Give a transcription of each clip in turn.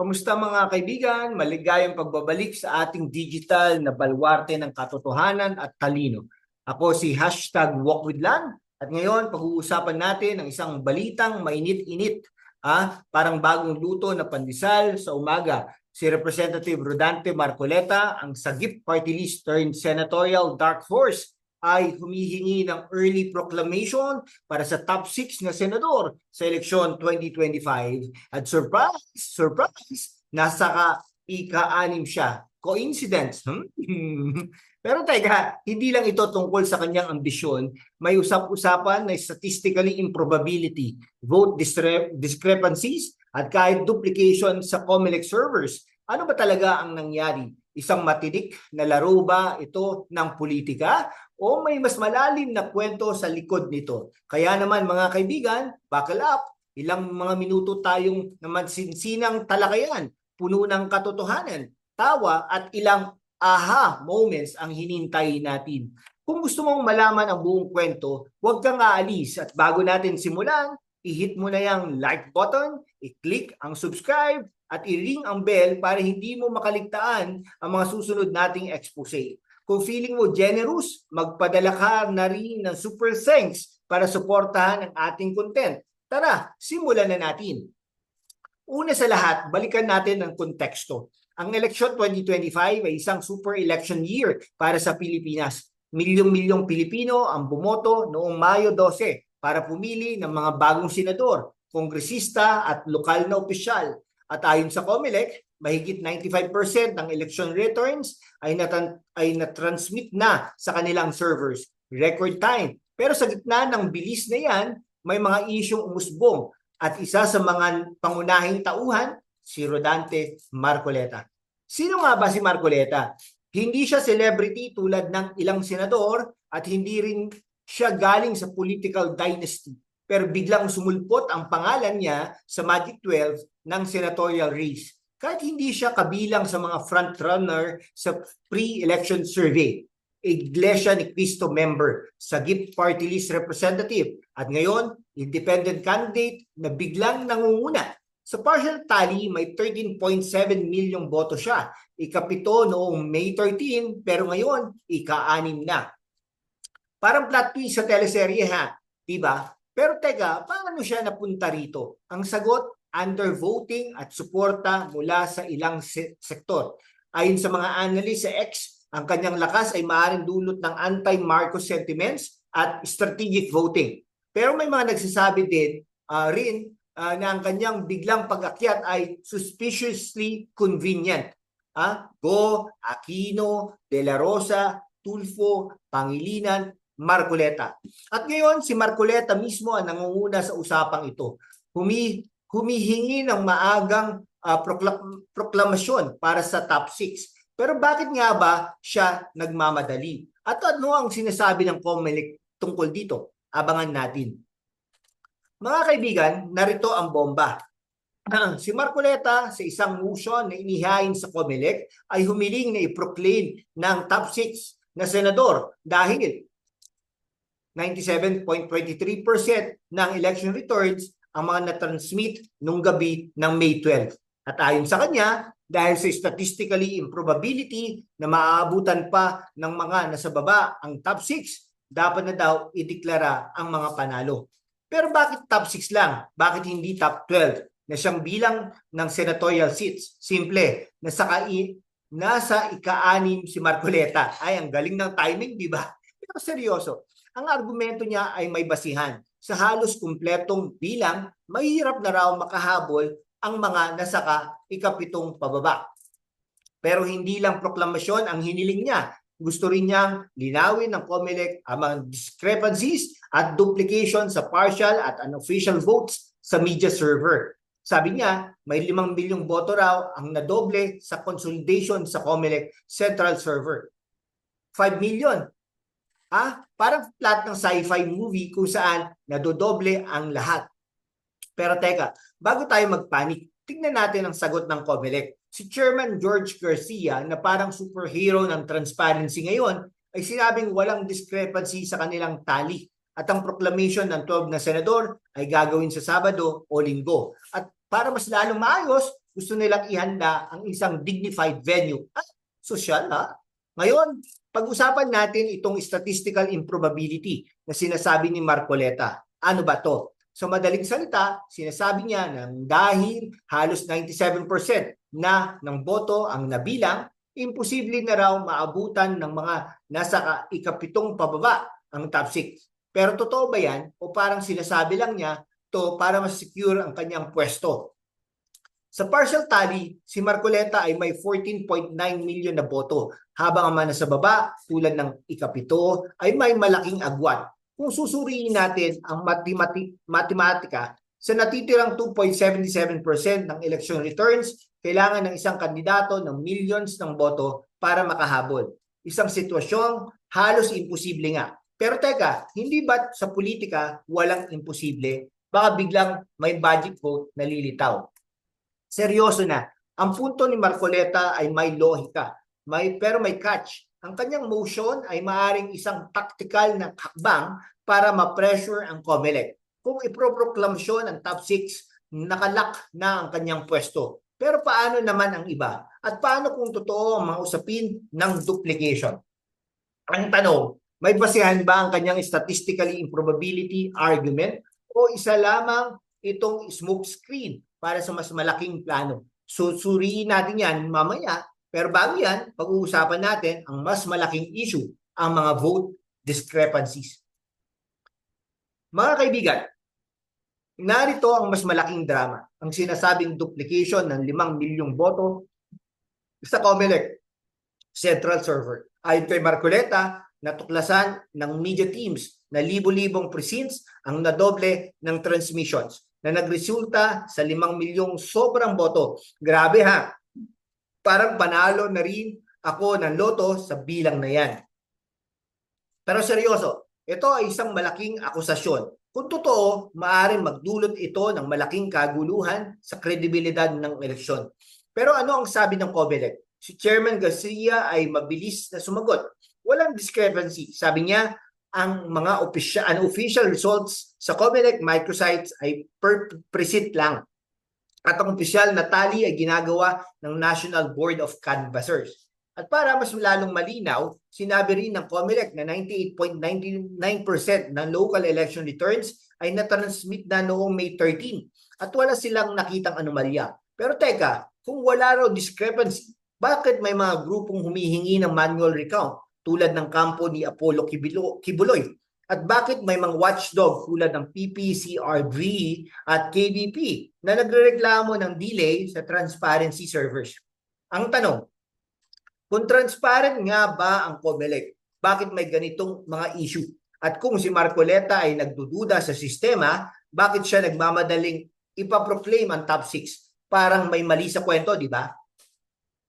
Kamusta mga kaibigan? Maligayang pagbabalik sa ating digital na balwarte ng katotohanan at talino. Ako si hashtag Walk with Lan at ngayon pag-uusapan natin ang isang balitang mainit-init. Ah, parang bagong luto na pandesal sa umaga. Si Representative Rodante Marcoleta, ang sagip party list turned senatorial dark horse ay humihingi ng early proclamation para sa top 6 na senador sa eleksyon 2025. At surprise, surprise, nasa ka ika-anim siya. Coincidence? Hmm? Pero teka, hindi lang ito tungkol sa kanyang ambisyon. May usap-usapan na statistically improbability, vote discre- discrepancies, at kahit duplication sa COMELEC servers. Ano ba talaga ang nangyari? Isang matinik na laro ba ito ng politika o may mas malalim na kwento sa likod nito? Kaya naman mga kaibigan, buckle up. Ilang mga minuto tayong naman sinsinang talakayan, puno ng katotohanan, tawa at ilang aha moments ang hinintay natin. Kung gusto mong malaman ang buong kwento, huwag kang aalis at bago natin simulan, i-hit mo na yung like button, i-click ang subscribe at i-ring ang bell para hindi mo makaligtaan ang mga susunod nating expose. Kung feeling mo generous, magpadala ka na rin ng super thanks para suportahan ang ating content. Tara, simulan na natin. Una sa lahat, balikan natin ang konteksto. Ang eleksyon 2025 ay isang super election year para sa Pilipinas. Milyong-milyong Pilipino ang bumoto noong Mayo 12 para pumili ng mga bagong senador, kongresista at lokal na opisyal. At ayon sa COMELEC, mahigit 95% ng election returns ay, natan- ay na-transmit na sa kanilang servers. Record time. Pero sa gitna ng bilis na yan, may mga isyong umusbong. At isa sa mga pangunahing tauhan, si Rodante Marcoleta. Sino nga ba si Marcoleta? Hindi siya celebrity tulad ng ilang senador at hindi rin siya galing sa political dynasty. Pero biglang sumulpot ang pangalan niya sa Magic 12 ng senatorial race. Kahit hindi siya kabilang sa mga frontrunner sa pre-election survey. Iglesia ni Cristo member, Sagip Party List Representative at ngayon, independent candidate na biglang nangunguna sa partial tally, may 13.7 milyong boto siya. Ikapito noong May 13, pero ngayon, ika-anim na. Parang plot twist sa teleserye ha, di ba? Pero teka, paano siya napunta rito? Ang sagot, undervoting at suporta mula sa ilang se- sektor. Ayon sa mga analyst sa X, ang kanyang lakas ay maaaring dulot ng anti-Marcos sentiments at strategic voting. Pero may mga nagsasabi din uh, rin uh, na ang kanyang biglang pag-akyat ay suspiciously convenient. Ah, Go, Aquino, De La Rosa, Tulfo, Pangilinan, Marcoleta. At ngayon, si Marcoleta mismo ang nangunguna sa usapang ito. Humi, humihingi ng maagang uh, prokla- proklamasyon para sa top 6. Pero bakit nga ba siya nagmamadali? At ano ang sinasabi ng COMELEC tungkol dito? Abangan natin. Mga kaibigan, narito ang bomba. si Marcoleta sa isang motion na inihain sa COMELEC ay humiling na i-proclaim ng top 6 na senador dahil 97.23% ng election returns ang mga na-transmit nung gabi ng May 12. At ayon sa kanya, dahil sa statistically improbability na maaabutan pa ng mga nasa baba ang top 6, dapat na daw ideklara ang mga panalo. Pero bakit top 6 lang? Bakit hindi top 12 na siyang bilang ng senatorial seats? Simple, nasa, kai, nasa ika-anim si Marcoleta. Ay, ang galing ng timing, di ba? Pero seryoso, ang argumento niya ay may basihan. Sa halos kumpletong bilang, mahirap na raw makahabol ang mga nasa ka ikapitong pababa. Pero hindi lang proklamasyon ang hiniling niya. Gusto rin niyang linawin ng COMELEC ang mga discrepancies at duplication sa partial at unofficial votes sa media server. Sabi niya, may 5 bilyong boto raw ang nadoble sa consolidation sa COMELEC central server. 5 million. Ah, parang plot ng sci-fi movie kung saan nadodoble ang lahat. Pero teka, bago tayo magpanik, tignan natin ang sagot ng COMELEC si Chairman George Garcia na parang superhero ng transparency ngayon ay sinabing walang discrepancy sa kanilang tally at ang proclamation ng 12 na senador ay gagawin sa Sabado o Linggo. At para mas lalong maayos, gusto nilang ihanda ang isang dignified venue. At sosyal ha? Ngayon, pag-usapan natin itong statistical improbability na sinasabi ni Marcoleta. Ano ba to? Sa madaling salita, sinasabi niya na dahil halos 97% na ng boto ang nabilang, imposible na raw maabutan ng mga nasa ka- ikapitong pababa ang top 6. Pero totoo ba yan? O parang sinasabi lang niya to para mas secure ang kanyang pwesto? Sa partial tally, si Marcoleta ay may 14.9 million na boto, habang ang mga nasa baba, tulad ng ikapito, ay may malaking agwat. Kung susuriin natin ang matemati- matematika, sa natitirang 2.77% ng election returns, kailangan ng isang kandidato ng millions ng boto para makahabol. Isang sitwasyong halos imposible nga. Pero teka, hindi ba sa politika walang imposible? Baka biglang may magic vote na lilitaw. Seryoso na. Ang punto ni Marcoleta ay may lohika, may, pero may catch. Ang kanyang motion ay maaring isang tactical na hakbang para ma-pressure ang COMELEC. Kung iproproklamasyon ang top 6, nakalak na ang kanyang pwesto. Pero paano naman ang iba? At paano kung totoo ang mga usapin ng duplication? Ang tanong, may basehan ba ang kanyang statistically improbability argument o isa lamang itong smoke screen para sa mas malaking plano? Susuriin natin yan mamaya. Pero bago yan, pag-uusapan natin ang mas malaking issue, ang mga vote discrepancies. Mga kaibigan, narito ang mas malaking drama, ang sinasabing duplication ng 5 milyong boto sa COMELEC central server. Ayon kay Marcoleta, natuklasan ng media teams na libo-libong precincts ang nadoble ng transmissions na nagresulta sa 5 milyong sobrang boto. Grabe ha! Parang panalo na rin ako ng loto sa bilang na yan. Pero seryoso, ito ay isang malaking akusasyon. Kung totoo, maaaring magdulot ito ng malaking kaguluhan sa kredibilidad ng eleksyon. Pero ano ang sabi ng COMELEC? Si Chairman Garcia ay mabilis na sumagot. Walang discrepancy. Sabi niya, ang mga official, unofficial results sa COMELEC microsites ay per precinct lang. At ang opisyal na tally ay ginagawa ng National Board of Canvassers. At para mas lalong malinaw, sinabi rin ng COMELEC na 98.99% ng local election returns ay natransmit na noong May 13 at wala silang nakitang anomalya. Pero teka, kung wala raw discrepancy, bakit may mga grupong humihingi ng manual recount tulad ng kampo ni Apollo Kibulo- Kibuloy? At bakit may mga watchdog tulad ng PPCRV at KBP na nagrereklamo ng delay sa transparency servers? Ang tanong, kung transparent nga ba ang COMELEC, bakit may ganitong mga issue? At kung si Marcoleta ay nagdududa sa sistema, bakit siya nagmamadaling ipaproclaim ang top 6? Parang may mali sa kwento, di ba?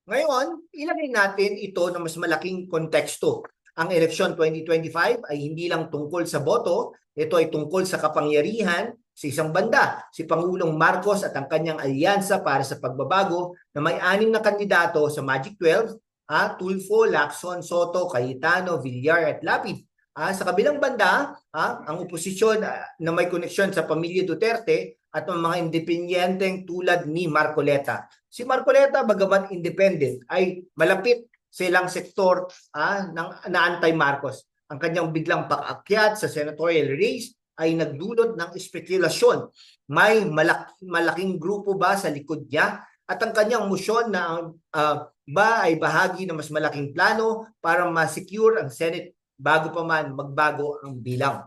Ngayon, ilagay natin ito na mas malaking konteksto. Ang eleksyon 2025 ay hindi lang tungkol sa boto, ito ay tungkol sa kapangyarihan sa isang banda, si Pangulong Marcos at ang kanyang alyansa para sa pagbabago na may anim na kandidato sa Magic 12, ah, Tulfo, Lacson, Soto, Cayetano, Villar at Lapid. Ah, sa kabilang banda, ah, ang oposisyon ah, na may koneksyon sa pamilya Duterte at ang mga independenteng tulad ni Marcoleta. Si Marcoleta, bagamat independent, ay malapit sa ilang sektor ah, ng, na anti-Marcos. Ang kanyang biglang pag-akyat sa senatorial race ay nagdulot ng espekulasyon. May malak- malaking grupo ba sa likod niya? At ang kanyang motion na ah, ba ay bahagi ng mas malaking plano para ma-secure ang Senate bago pa man magbago ang bilang.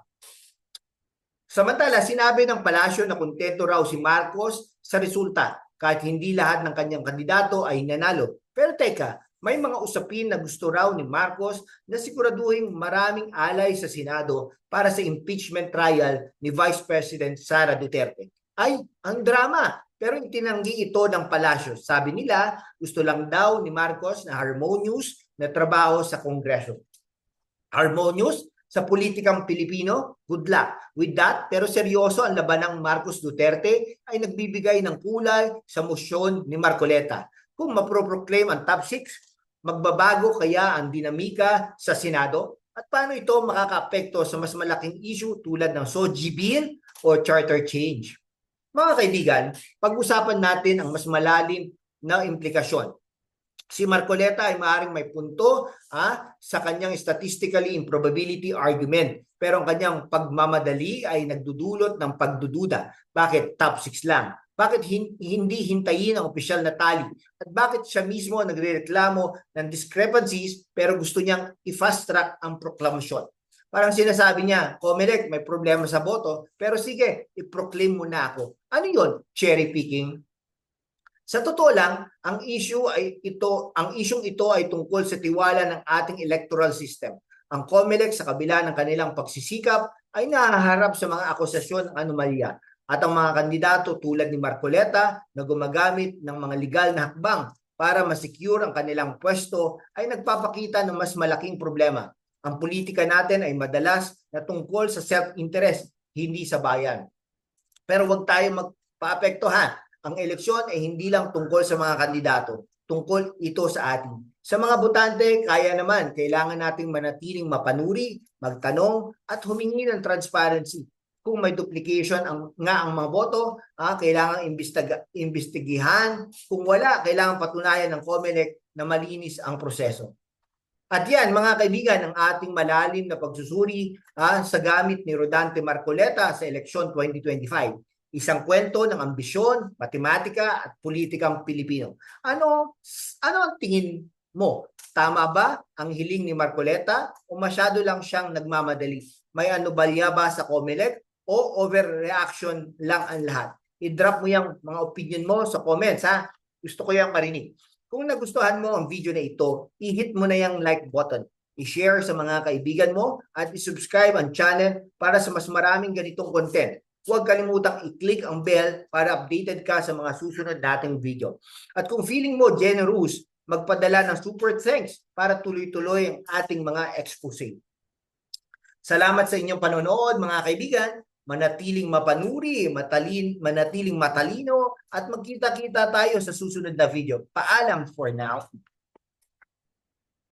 Samantala, sinabi ng palasyo na kontento raw si Marcos sa resulta kahit hindi lahat ng kanyang kandidato ay nanalo. Pero teka, may mga usapin na gusto raw ni Marcos na siguraduhin maraming alay sa Senado para sa impeachment trial ni Vice President Sara Duterte. Ay, ang drama! Pero itinanggi ito ng palasyo. Sabi nila, gusto lang daw ni Marcos na harmonious na trabaho sa Kongreso. Harmonious sa politikang Pilipino? Good luck with that. Pero seryoso ang laban ng Marcos Duterte ay nagbibigay ng kulay sa motion ni Marcoleta. Kung maproproclaim ang top 6, magbabago kaya ang dinamika sa Senado? at paano ito makakaapekto sa mas malaking issue tulad ng SOGI bill o charter change. Mga kaibigan, pag-usapan natin ang mas malalim na implikasyon. Si Marcoleta ay maaaring may punto ha, sa kanyang statistically improbability argument. Pero ang kanyang pagmamadali ay nagdudulot ng pagdududa. Bakit top 6 lang? Bakit hin- hindi hintayin ang opisyal na tali? At bakit siya mismo nagrereklamo ng discrepancies pero gusto niyang i-fast track ang proklamasyon? Parang sinasabi niya, Comelec, may problema sa boto, pero sige, i-proclaim mo na ako. Ano yon? Cherry picking? Sa totoo lang, ang issue ay ito, ang isyung ito ay tungkol sa tiwala ng ating electoral system. Ang COMELEC sa kabila ng kanilang pagsisikap ay nahaharap sa mga akusasyon ng anomalya at ang mga kandidato tulad ni Marcoleta na gumagamit ng mga legal na hakbang para masecure ang kanilang pwesto ay nagpapakita ng mas malaking problema. Ang politika natin ay madalas na tungkol sa self-interest, hindi sa bayan. Pero huwag tayo magpaapektuhan ang eleksyon ay hindi lang tungkol sa mga kandidato, tungkol ito sa atin. Sa mga botante, kaya naman, kailangan nating manatiling mapanuri, magtanong, at humingi ng transparency. Kung may duplication ang, nga ang mga boto, ah, kailangan imbestiga. Kung wala, kailangan patunayan ng COMELEC na malinis ang proseso. At yan, mga kaibigan, ang ating malalim na pagsusuri ah, sa gamit ni Rodante Marcoleta sa eleksyon 2025 isang kwento ng ambisyon, matematika at politikang Pilipino. Ano ano ang tingin mo? Tama ba ang hiling ni Marcoleta o masyado lang siyang nagmamadali? May anobalya ba sa COMELEC o overreaction lang ang lahat? I-drop mo yung mga opinion mo sa comments ha. Gusto ko yung marinig. Kung nagustuhan mo ang video na ito, i-hit mo na yung like button. I-share sa mga kaibigan mo at i-subscribe ang channel para sa mas maraming ganitong content huwag kalimutang i-click ang bell para updated ka sa mga susunod nating video. At kung feeling mo generous, magpadala ng super thanks para tuloy-tuloy ang ating mga expose. Salamat sa inyong panonood mga kaibigan. Manatiling mapanuri, matalin, manatiling matalino at magkita-kita tayo sa susunod na video. Paalam for now.